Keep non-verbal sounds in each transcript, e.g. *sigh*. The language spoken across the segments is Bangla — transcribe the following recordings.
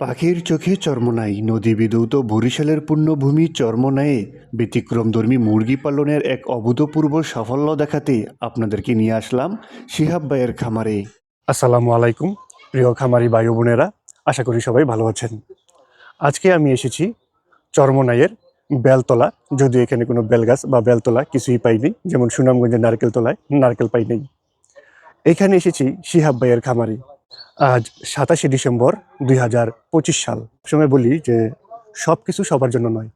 পাখির চোখে চর্মনাই নদী বিদৌত বরিশালের পুণ্যভূমি চর্মনায়ে ব্যতিক্রমধর্মী মুরগি পালনের এক অভূতপূর্ব সাফল্য দেখাতে আপনাদেরকে নিয়ে আসলাম শিহাব ভাইয়ের খামারে। আসসালামু আলাইকুম, প্রিয় খামারি ভাই বোনেরা, আশা করি সবাই ভালো আছেন। আজকে আমি এসেছি চর্মনাইয়ের বেলতলা, যদিও এখানে কোনো বেলগাছ বা বেলতলা কিছুই পাইনি, যেমন সুনামগঞ্জের নারকেল তলায় নারকেল পাই নেই। এখানে এসেছি শিহাব ভাইয়ের খামারে। আজ সাতাশে ডিসেম্বর দুই হাজার পঁচিশ সাল। সময় বলি যে সব কিছু সবার জন্য নয়।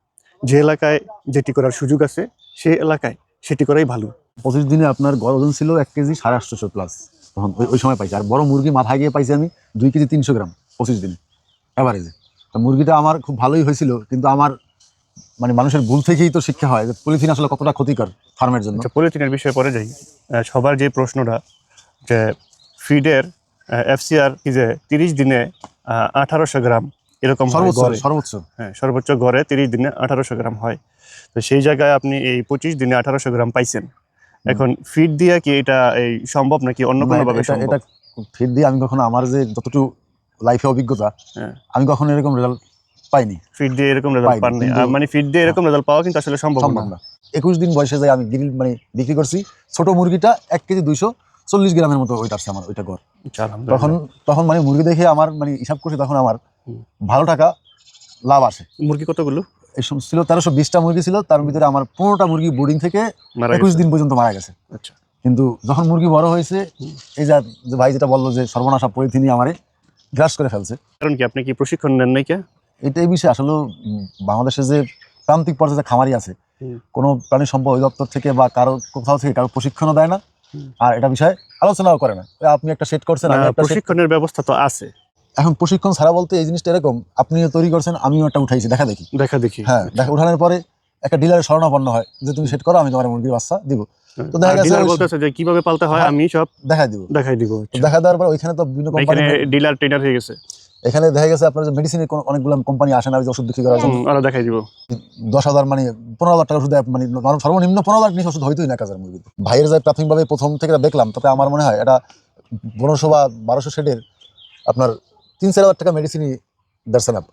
যে এলাকায় যেটি করার সুযোগ আছে সে এলাকায় সেটি করাই ভালো। পঁচিশ দিনে আপনার গড় ওজন ছিল এক কেজি সাড়ে আটশোশো প্লাস তখন ওই- সময় পাইছি। আর বড় মুরগি মাথায় গিয়ে পাইছি আমি দুই কেজি তিনশো গ্রাম পঁচিশ দিনে। অ্যাভারেজে তা মুরগিটা আমার খুব ভালোই হয়েছিল কিন্তু আমার মানে মানুষের ভুল থেকেই তো শিক্ষা হয় যে পলিথিন আসলে কতটা ক্ষতিকর ফার্মের জন্য। আচ্ছা পলিথিনের বিষয়ে পরে যাই। সবার যে প্রশ্নটা যে ফিডের এফসিআর কি যে তিরিশ দিনে আঠারোশো গ্রাম এরকম সর্বোচ্চ হ্যাঁ সর্বোচ্চ গড়ে তিরিশ দিনে আঠারোশো গ্রাম হয়। তো সেই জায়গায় আপনি এই পঁচিশ দিনে আঠারোশো গ্রাম পাইছেন। এখন ফিড দিয়ে কি এটা এই সম্ভব নাকি অন্য না, কোনো ভাবে এটা ফিট দিয়ে আমি কখনো আমার যে যতটুকু লাইফে অভিজ্ঞতা হ্যাঁ। আমি কখনো এরকম রেজাল্ট পাইনি। ফিড দিয়ে এরকম রেজাল্ট পাইনি, মানে ফিড দিয়ে এরকম রেজাল্ট পাওয়া কিন্তু আসলে সম্ভব না। একুশ দিন বয়সে যাই আমি গ্রিল মানে বিক্রি করছি ছোট মুরগিটা এক কেজি দুইশো চল্লিশ গ্রামের মতো ওইটা আসছে আমার ওইটা গড় আচ্ছা, তখন তখন মানে মুরগি দেখে আমার মানে হিসাব করছি তখন আমার ভালো টাকা লাভ আসে। মুরগি কতগুলো? এই সময় ছিল তেরোশো বিশটা মুরগি ছিল তার ভিতরে আমার পনেরোটা মুরগি বোর্ডিং থেকে একুশ দিন পর্যন্ত মারা গেছে। আচ্ছা। কিন্তু যখন মুরগি বড় হয়েছে এই যা ভাই যেটা বলল যে সর্বনাশা পলিথিনই আমারে গ্রাস করে ফেলছে। কারণ কি আপনি কি প্রশিক্ষণ নেন নাই কে? এটা এই বিষয়ে আসলে বাংলাদেশে যে প্রান্তিক পর্যায়ে খামারি আছে কোনো প্রাণী সম্পদ অধিদপ্তর থেকে বা কারও কোথাও থেকে কারও প্রশিক্ষণও দেয় না। আর এটা বিষয়ে আলোচনাও করে না। আপনি একটা সেট করছেন আমি একটা প্রশিক্ষণের ব্যবস্থা তো আছে। এখন প্রশিক্ষণ ছাড়া বলতে এই জিনিসটা এরকম আপনিও তৈরি করছেন আমিও একটা উঠাইছি দেখা দেখি। দেখা দেখি। হ্যাঁ দেখা উঠানোর পরে একটা ডিলারের শরণাপন্ন হয় যে তুমি সেট করো আমি তোমার মুরগির বাচ্চা দিব। তো দেখা আর গেছে বলতেছে যে কীভাবে পালতে হ্যাঁ। আমি সব দেখাই দিব। দেখাই দিব। দেখা দেওয়ার পর ওইখানে তো বিভিন্ন কোম্পানি ডিলার ট্রেনার হয়ে গেছে। এখানে দেখা গেছে আপনার যে মেডিসিনের অনেকগুলো কোম্পানি আসে না ওষুধ বিক্রি করার জন্য। দেখাই দিব। দশ হাজার মানে পনেরো হাজার টাকা ওষুধ মানে সর্বনিম্ন পনেরো হাজার নিচে ওষুধ হইতোই না এক হাজার মুরগি ভাইয়ের যে প্রাথমিকভাবে প্রথম থেকে দেখলাম তাতে আমার মনে হয় এটা পনেরোশো বা বারোশো শেডের আপনার তিন চার হাজার টাকা মেডিসিনই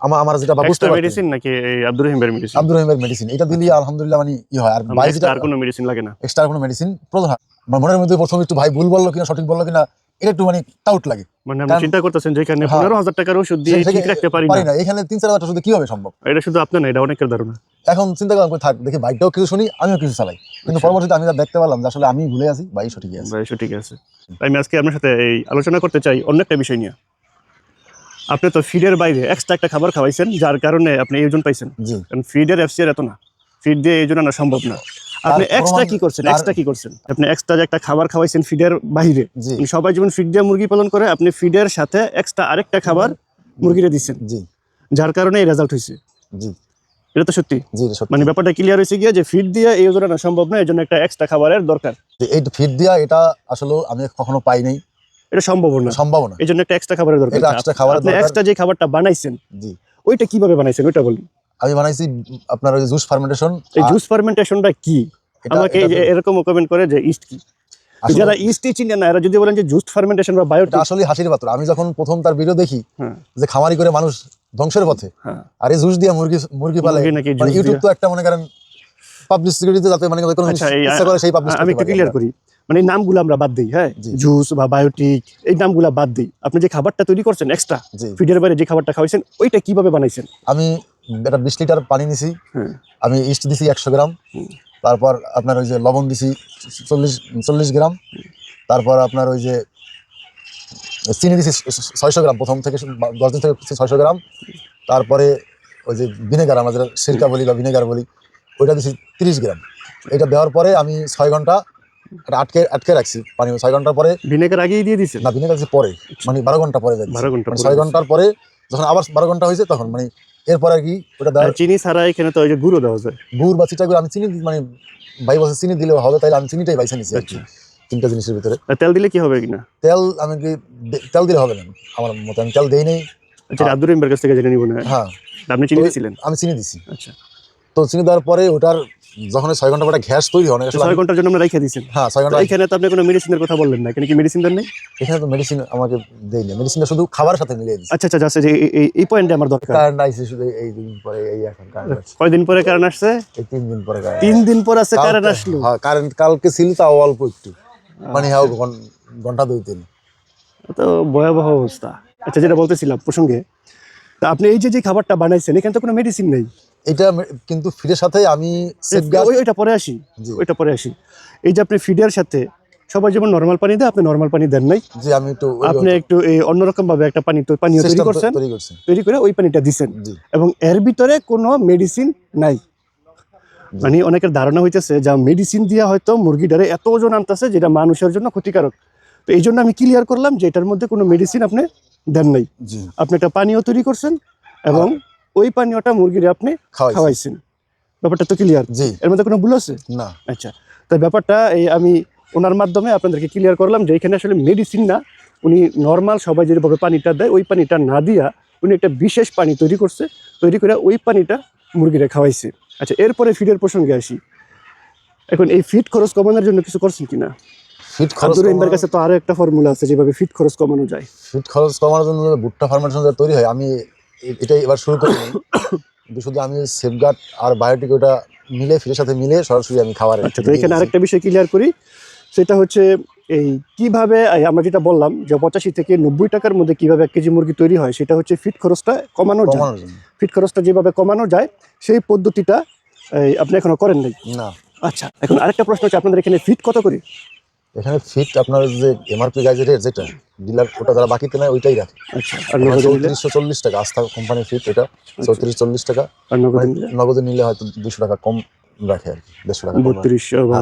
আমার আমার যেটা বা বুঝতে মেডিসিন নাকি এই আব্দুর রহিমের মেডিসিন আব্দুর রহিমের মেডিসিন এটা দিলে আলহামদুলিল্লাহ মানে ই হয়। আর ভাই আর কোনো মেডিসিন লাগে না। এক্সট্রা কোনো মেডিসিন প্রধান। মনের মধ্যে প্রথম একটু ভাই ভুল বলল কিনা সঠিক বলল কিনা এটা একটু মানে টাউট লাগে। মানে আপনি চিন্তা করতেছেন যে হ্যাঁ। পনেরো হাজার টাকার ওষুধ দিয়ে ঠিক রাখতে পারি পারি না। না এখানে তিন চার হাজার টাকা কীভাবে সম্ভব? এটা শুধু আপনার না এটা অনেকের ধারণা। এখন চিন্তা করলাম থাক দেখি বাইকটাও কিছু শুনি আমিও কিছু চালাই। কিন্তু আচ্ছা। পরবর্তীতে আমি দেখতে পারলাম যে আসলে আমি ভুলে আছি ভাই সঠিকই আছে। ভাই ঠিক আছে। আমি আজকে আপনার সাথে এই আলোচনা করতে চাই অন্য একটা বিষয় নিয়ে। আপনি তো ফিডের বাইরে এক্সট্রা একটা খাবার খাওয়াইছেন যার কারণে আপনি এই ওজন পাইছেন। কারণ ফিডের এফসিআর এত না। ফিড দিয়ে এই জন্য আনা সম্ভব না। আপনি এক্সট্রা কি করছেন? এক্সট্রা কি করছেন? আপনি এক্সট্রা যে একটা খাবার খাওয়াইছেন ফিডের বাইরে মানে সবাই যেমন ফিড দিয়ে মুরগি পালন করে আপনি ফিডের সাথে এক্সট্রা আরেকটা খাবার মুরগিরে দিচ্ছেন। জি। যার কারণে এই রেজাল্ট হয়েছে জি। এটা তো সত্যি। মানে ব্যাপারটা ক্লিয়ার হয়েছে গিয়ে যে ফিড দিয়ে এই ওজন আনা সম্ভব না এই জন্য একটা এক্সট্রা খাবারের দরকার। এই ফিড দিয়া এটা আসলে আমি কখনো পাই নাই। এটা সম্ভব না। সম্ভব না। এই জন্য একটা এক্সট্রা খাবারের দরকার। খাবারের আপনি এক্সট্রা যে খাবারটা বানাইছেন জি। ওইটা কীভাবে বানাইছেন? ওইটা বলুন। আমি বানাইছি আপনার ওই জুস ফার্মেন্টেশন এই জুস ফার্মেন্টেশনটা কি? আমাকে এরকম কমেন্ট করে যে ইস্ট কি। যারা ইস্টই চিনে না এরা যদি বলেন যে জুস ফার্মেন্টেশন বা বায়োটিক আসলে হাসির পাত্র আমি যখন প্রথম তার ভিডিও দেখি হ্যাঁ। যে খামারি করে মানুষ ধ্বংসের পথে হ্যাঁ। আর এই জুস দিয়া মুরগি মুরগি পালে মানে ইউটিউব তো একটা মনে করেন পাবলিসিটিতে যাতে মানে কোনো আচ্ছা, ইচ্ছা করে সেই পাবলিশ আমি একটু ক্লিয়ার করি। মানে এই নামগুলো আমরা বাদ দিই হ্যাঁ? জুস বা বায়োটিক এই নামগুলো বাদ দিই। আপনি যে খাবারটা তৈরি করছেন এক্সট্রা ফিডের বাইরে যে খাবারটা খাওয়াইছেন ওইটা কীভাবে বানাইছেন? আমি একটা বিশ লিটার পানি নিছি। হ্যাঁ। আমি ইস্ট দিছি একশো গ্রাম। তারপর আপনার ওই যে লবণ দিছি চল্লিশ চল্লিশ গ্রাম। তারপর আপনার ওই যে চিনি দিছি ছয়শো গ্রাম। প্রথম থেকে দশ দিন থেকে ছয়শো গ্রাম। তারপরে ওই যে ভিনেগার আমরা যেটা সিরকা বলি বা ভিনেগার বলি ওইটা দিছি তিরিশ গ্রাম। এটা দেওয়ার পরে আমি ছয় ঘণ্টা এটা আটকে আটকে রাখছি পানি ছয় ঘণ্টার পরে ভিনেগার আগেই দিয়ে দিছেন? না ভিনেগার পরে। মানে বারো ঘণ্টা পরে যাচ্ছি বারো ঘণ্টা মানে ছয় ঘণ্টার পরে যখন আবার বারো ঘণ্টা হয়েছে তখন মানে এরপরে আর কি ওটা দেওয়ার আর চিনি ছাড়া এখানে তো ওই যে গুঁড়ো দেওয়া যায়। গুড় বা চিটা গুঁড়ো আমি চিনি মানে ভাই বসে চিনি দিলে হবে তাইলে আমি চিনিটাই বাইসা নিছি আর কি আচ্ছা। তিনটা জিনিসের ভিতরে। তেল দিলে কি হবে কিনা? তেল আমি কি তেল দিলে হবে না আমার মতে আমি তেল দেই নেই। আচ্ছা আব্দুর রহিমের কাছ থেকে জেনে নিব না। হ্যাঁ। আপনি চিনি দিয়েছিলেন আমি চিনি দিছি। আচ্ছা। তো চিনি দেওয়ার পরে ওটার যখন ছয় ঘণ্টা পরে গ্যাস তৈরি হয় ছয় ঘণ্টার জন্য আমরা রেখে দিয়েছেন হ্যাঁ ছয় ঘণ্টা এইখানে তো আপনি কোনো মেডিসিনের কথা বললেন না এখানে কি মেডিসিন দেন নাই? এখানে তো মেডিসিন আমাকে দেয় না মেডিসিনটা শুধু খাবারের সাথে মিলিয়ে দিচ্ছে আচ্ছা আচ্ছা আচ্ছা যে এই- এই- পয়েন্টে আমার দরকার। কারেন্ট আইসি শুধু এই দিন পরে এই এখন কারেন্ট আছে কয়দিন পরে কারেন্ট আসছে? এই তিন দিন পরে current তিন দিন পর আছে কারেন্ট কালকে- আসলো? হ্যাঁ কারেন্ট কালকে ছিল তাও অল্প একটু। মানে হ্যাঁ ঘন- ঘণ্টা দুই তিন। তো ভয়াবহ অবস্থা। আচ্ছা যেটা বলতেছিলাম প্রসঙ্গে তা আপনি এই যে যে খাবারটা বানাইছেন এখানে তো কোনো মেডিসিন নেই। এটা কিন্তু ফিডের সাথে আমি ওইটা পরে আসি। ওইটা পরে আসি। এই যে আপনি ফিডের সাথে সবাই যেমন নর্মাল পানি দেয় আপনি নর্মাল পানি দেন নাই। যে আমি একটু আপনি একটু এই অন্যরকম ভাবে একটা পানি তো- পানীয় তৈরি করছেন। তৈরি করে ওই পানিটা দিছেন। এবং এর ভিতরে কোনো মেডিসিন নাই। মানে অনেকের ধারণা হইতেছে যা মেডিসিন দিয়ে হয়তো মুরগিটারে এত ওজন আনতেছে যেটা মানুষের জন্য ক্ষতিকারক। তো এই জন্য আমি ক্লিয়ার করলাম যে এটার মধ্যে কোনো মেডিসিন আপনি দেন নাই। আপনি একটা পানীয় তৈরি করছেন এবং ওই পানীয়টা মুরগিরে আপনি খাওয়াই খাওয়াইছেন। ব্যাপারটা তো ক্লিয়ার জি। এর মধ্যে কোনো ভুল আছে? না। আচ্ছা তো ব্যাপারটা এই আমি ওনার মাধ্যমে আপনাদেরকে ক্লিয়ার করলাম যে এখানে আসলে মেডিসিন না উনি নর্মাল সবাই যেভাবে পানিটা দেয় ওই পানিটা না দিয়া উনি একটা বিশেষ পানি তৈরি করছে তৈরি করে ওই পানিটা মুরগিরা খাওয়াইছে। আচ্ছা এরপরে ফিডের প্রসঙ্গে আসি। এখন এই ফিড খরচ কমানোর জন্য কিছু করছেন কিনা? ফিট খরচ রহিমের কাছে তো আরও একটা ফর্মুলা আছে যেভাবে ফিড খরচ কমানো যায়। ফিট খরচ কমানোর জন্য ভুট্টা ফার্মেশন যা তৈরি হয় আমি এটাই এবার শুরু করি *coughs* শুধু আমি সেফগার্ড আর বায়োটিক ওটা মিলে ফিটের সাথে মিলে সরাসরি আমি খাবার আচ্ছা তো এখানে আরেকটা বিষয় ক্লিয়ার করি। সেটা হচ্ছে এই কীভাবে আমরা যেটা বললাম যে পঁচাশি থেকে নব্বই টাকার মধ্যে কীভাবে এক কেজি মুরগি তৈরি হয় সেটা হচ্ছে ফিট খরচটা কমানো যায় ফিট খরচটা যেভাবে কমানো যায় সেই পদ্ধতিটা আপনি এখনও করেন নাই? না। আচ্ছা এখন আরেকটা প্রশ্ন হচ্ছে আপনাদের এখানে ফিট কত করে? এখানে ফিট আপনার যে এমআরপি গাইজের যেটা ডিলার ওটা যারা বাকিতে নেয় ওইটাই রাখে। আচ্ছা আর চৌত্রিশশো চল্লিশ টাকা আস্থা কোম্পানির ফিট এটা চৌত্রিশ চল্লিশ টাকা। নগদে নিলে? হয়তো দুশো টাকা কম রাখে আর কি দেড়শো টাকা বত্রিশশো বা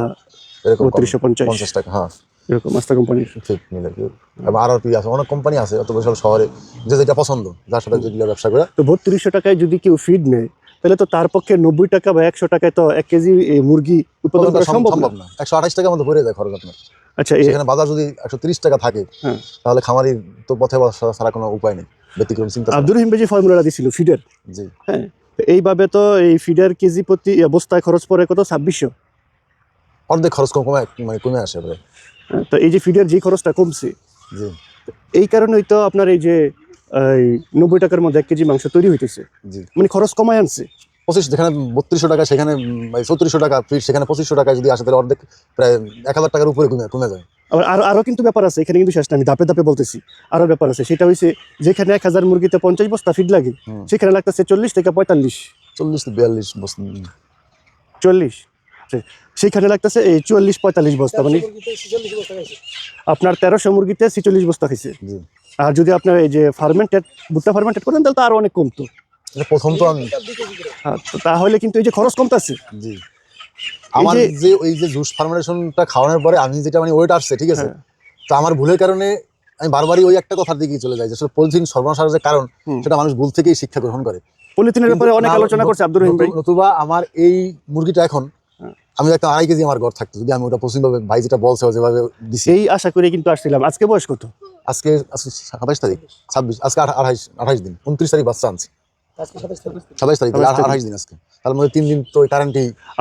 এরকম কম। বত্রিশশো পঞ্চাশ। টাকা হ্যাঁ। এরকম আস্তা কোম্পানির ফিট নিলে কি। আর পি আছে অনেক কোম্পানি আছে অত বিশাল শহরে যে যেটা পছন্দ যার সাথে যেগুলো ব্যবসা করে। তো বত্রিশশো টাকায় যদি কেউ ফিড নেয় তাহলে তো তার পক্ষে নব্বই টাকা বা একশো টাকায় তো এক কেজি মুরগি উৎপাদন করা সম্ভব না। একশো আঠাশ টাকার মধ্যে ভরে যায় খরচ আপনার। আচ্ছা সেখানে বাজার যদি একশো তিরিশ টাকা থাকে হ্যাঁ। তাহলে খামারির তো পথে ছাড়া কোনো উপায় নেই ব্যতিক্রম চিন্তা আব্দুর রহিম যে ফর্মুলাটা দিছিল ফিডের জি। হ্যাঁ এইভাবে তো এই ফিডের কেজি প্রতি এ, বস্তায় খরচ পড়ে কত? ছাব্বিশশো। অর্ধেক খরচ কম মানে কমে আসে হ্যাঁ, তো এই যে ফিডের যে খরচটা কমছে জি। এই কারণেই তো আপনার এই যে এই নব্বই টাকার মধ্যে এক কেজি মাংস তৈরি হইতেছে। মানে খরচ কমায় আনছে। পঁচিশ যেখানে বত্রিশশো টাকা সেখানে চৌত্রিশশো টাকা ফিট সেখানে পঁচিশশো টাকা যদি আসে তাহলে অর্ধেক প্রায় এক হাজার টাকার উপরে কমে কমে যায়। আবার আরও আরও কিন্তু ব্যাপার আছে এখানে কিন্তু শেষ না আমি ধাপে ধাপে বলতেছি। আরও ব্যাপার আছে সেটা হচ্ছে যেখানে এক হাজার মুরগিতে পঞ্চাশ বস্তা ফিড লাগে সেখানে লাগতেছে চল্লিশ থেকে পঁয়তাল্লিশ। চল্লিশ বিয়াল্লিশ বস- চল্লিশ। সে- সেইখানে লাগতেছে এই চুয়াল্লিশ পঁয়তাল্লিশ বস্তা মানে আপনার তেরোশো মুরগিতে ছিচল্লিশ বস্তা খাইছে। জি। আর যদি আপনার এই যে ফার্মেন্টেড ভুট্টা ফার্মেন্টেড করেন তাহলে তো আরও অনেক কমতো। প্রথম তো আমি। হ্যাঁ, তাহলে কিন্তু এই যে খরচ কমতেছে। জি। আমার যে- ওই যে জুস ফার্মেশনটা খাওয়ানোর পরে আমি যেটা মানে ওয়েট আসছে ঠিক আছে? হ্যাঁ। তো আমার ভুলের কারণে আমি বারবারই ওই একটা কথার দিকেই চলে যাই যে আসলে পলিথিন সর্বনাশের যে কারণ সেটা মানুষ ভুল থেকেই শিক্ষা গ্রহণ করে। পলিথিনের ব্যাপারে অনেক আলোচনা করছে আব্দুর রহিম ভাই। নতু- নতুবা আমার এই মুরগিটা এখন। আমি একটা আড়াই কেজি আমার ঘর থাকতো যদি আমি ওটা পশ্চিমভাবে ভাই যেটা বলছে যেভাবে দিছি। এই আশা করে কিন্তু আসছিলাম। আজকে বয়স কত? আজকে আজকে সাতাইশ তারিখ ছাব্বিশ আজকে আঠাইশ আঠাইশ দিন উনত্রিশ তারিখ বাচ্চা আনছি। সাতাইশ তারিখ। আঠাইশ দিন আজকে। তার মধ্যে তিন দিন তো ওই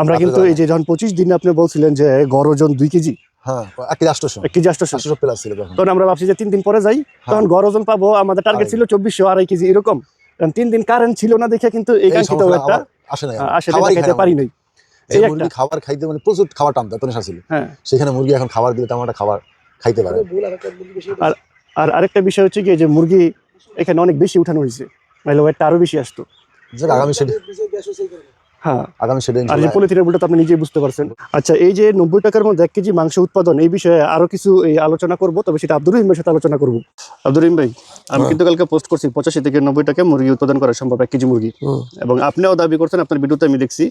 আমরা কিন্তু এই যে যখন পঁচিশ দিনে আপনি বলছিলেন যে গড় ওজন দুই কেজি হ্যাঁ এক কেজি আটশোশো। এক কেজি আটশো আটশোশো প্লাস ছিল তখন। তখন আমরা ভাবছি যে তিন দিন পরে যাই তখন গড় ওজন পাবো আমাদের টার্গেট আড়াই। ছিল চব্বিশশো আড়াই কেজি এরকম। কারণ তিন দিন কারেন্ট ছিল না দেখে কিন্তু এই এই কাঙ্ক্ষিত একটা আসে না আসে খেতে পারি নাই। এই মুরগি খাবার খাইতে মানে প্রচুর খাবার টানতো এত নেশা ছিল হ্যাঁ। সেখানে মুরগি এখন খাবার দিলে তেমন একটা খাবার খাইতে পারে। আর আরেকটা বিষয় হচ্ছে কি যে মুরগি এখানে অনেক বেশি উঠানো হয়েছে। নাহলে ওয়েটটা আরও বেশি আসতো। যাক, আগামী সেটি হ্যাঁ। আগামী সেটি আর যে পলিথিনের বুলটা আপনি নিজেই বুঝতে পারছেন। আচ্ছা এই যে নব্বই টাকার মধ্যে এক কেজি মাংস উৎপাদন এই বিষয়ে আরও কিছু এই আলোচনা করব তবে সেটা আব্দুর রহিম ভাইয়ের সাথে আলোচনা করব। আব্দুর রহিম ভাই আমি কিন্তু কালকে পোস্ট করছি পঁচাশি থেকে নব্বই টাকা মুরগি উৎপাদন করা সম্ভব এক কেজি মুরগি। এবং আপনিও দাবি করছেন আপনার ভিডিওতে আমি দেখছি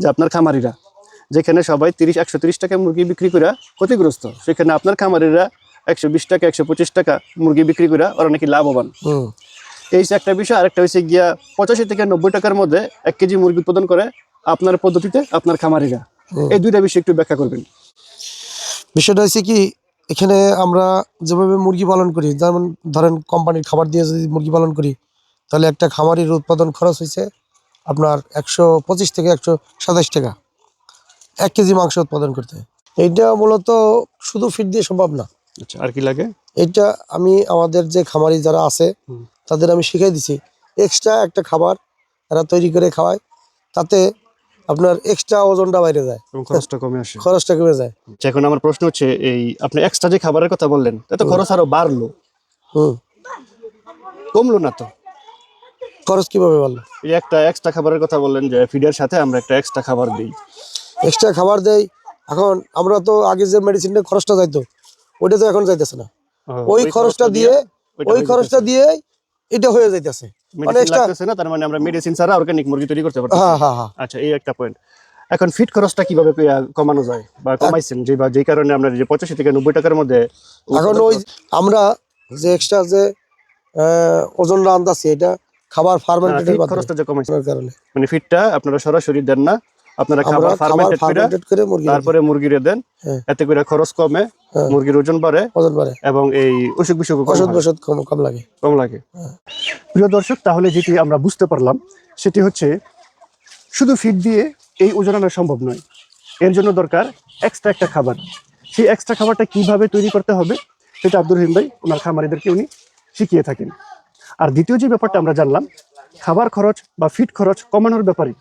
যে আপনার খামারিরা যেখানে সবাই তিরিশ একশো তিরিশ টাকা মুরগি বিক্রি করে ক্ষতিগ্রস্ত সেখানে আপনার খামারিরা একশো বিশ টাকা একশো পঁচিশ টাকা মুরগি বিক্রি করে ওরা নাকি লাভবান। এই একটা বিষয় আরেকটা হচ্ছে গিয়া পঁচাশি থেকে নব্বই টাকার মধ্যে এক কেজি মুরগি উৎপাদন করে আপনার পদ্ধতিতে আপনার খামারিরা। এই দুইটা বিষয় একটু ব্যাখ্যা করবেন। বিষয়টা হচ্ছে কি এখানে আমরা যেভাবে মুরগি পালন করি যেমন ধরেন কোম্পানির খাবার দিয়ে যদি মুরগি পালন করি তাহলে একটা খামারির উৎপাদন খরচ হয়েছে আপনার একশো পঁচিশ থেকে একশো সাতাশ টাকা। এক কেজি মাংস উৎপাদন করতে। এইটা মূলত শুধু ফিড দিয়ে সম্ভব না। আচ্ছা আর কি লাগে? এইটা আমি আমাদের যে খামারি যারা আছে তাদের আমি শিখাই দিছি। এক্সট্রা একটা খাবার এরা তৈরি করে খাওয়ায় তাতে আপনার এক্সট্রা ওজনটা বাইরে যায়। এবং খরচটা কমে আসে। খরচটা কমে যায়। আচ্ছা, এখন আমার প্রশ্ন হচ্ছে এই আপনি এক্সট্রা যে খাবারের কথা বললেন এত খরচ আরও বাড়লো। হুম। কমলো না তো? খরচ কীভাবে বাড়লো? একটা এক্সট্রা খাবারের কথা বললেন যে ফিডের সাথে আমরা একটা এক্সট্রা খাবার দিই। এক্সট্রা খাবার দেই। এখন আমরা তো আগে যে মেডিসিনটা খরচটা যাইতো ওইটা তো এখন যাইতেছে না। ওই খরচটা দিয়ে ওই খরচটা দিয়ে এটা হয়ে যাইতেছে। মানে লাগতেছে না তার মানে আমরা মেডিসিন ছাড়া অর্গানিক মুরগি তৈরি করতে পারছি হ্যাঁ হ্যাঁ হ্যাঁ। আচ্ছা এই একটা পয়েন্ট এখন ফিড খরচটা কীভাবে কমানো যায় বা কমাইছেন? যে বা যে কারণে আমরা যে পঁচাশি থেকে নব্বই টাকার মধ্যে এখন ওই আমরা যে এক্সট্রা যে ওজনটা আনতাছি এটা খাবার ফার্মেন্টেডের ফিড খরচটা যে কমাইছেন কারণে। মানে ফিডটা আপনারা সরাসরি দেন না আপনারা খাবার ফার্মেন্টেড করে তারপরে মুরগিরে দেন হ্যাঁ। এতে করে খরচ কমে হ্যাঁ। মুরগির ওজন বাড়ে ওজন বাড়ে। এবং এই অসুখ বিসুখ ওষুধ বসুধ কম কম লাগে। কম লাগে। প্রিয় দর্শক তাহলে যেটি আমরা বুঝতে পারলাম সেটি হচ্ছে শুধু ফিড দিয়ে এই ওজন আনা সম্ভব নয়। এর জন্য দরকার এক্সট্রা একটা খাবার। সেই এক্সট্রা খাবারটা কীভাবে তৈরি করতে হবে সেটা আব্দুর রহিম ভাই ওনার খামারিদেরকে উনি শিখিয়ে থাকেন। আর দ্বিতীয় যে ব্যাপারটা আমরা জানলাম, খাবার খরচ বা ফিড খরচ কমানোর ব্যাপারে,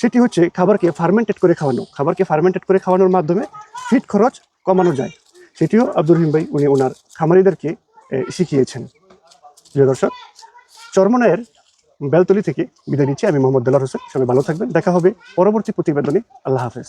সেটি হচ্ছে খাবারকে ফার্মেন্টেড করে খাওয়ানো। খাবারকে ফার্মেন্টেড করে খাওয়ানোর মাধ্যমে ফিট খরচ কমানো যায়। সেটিও আব্দুর রহিম ভাই, উনি ওনার খামারিদেরকে শিখিয়েছেন। প্রিয় দর্শক, চরমনায়ের বেলতলি থেকে বিদায় নিচ্ছি। আমি মোহাম্মদ দেলার হোসেন, সবাই ভালো থাকবেন। দেখা হবে পরবর্তী প্রতিবেদনে। আল্লাহ হাফেজ।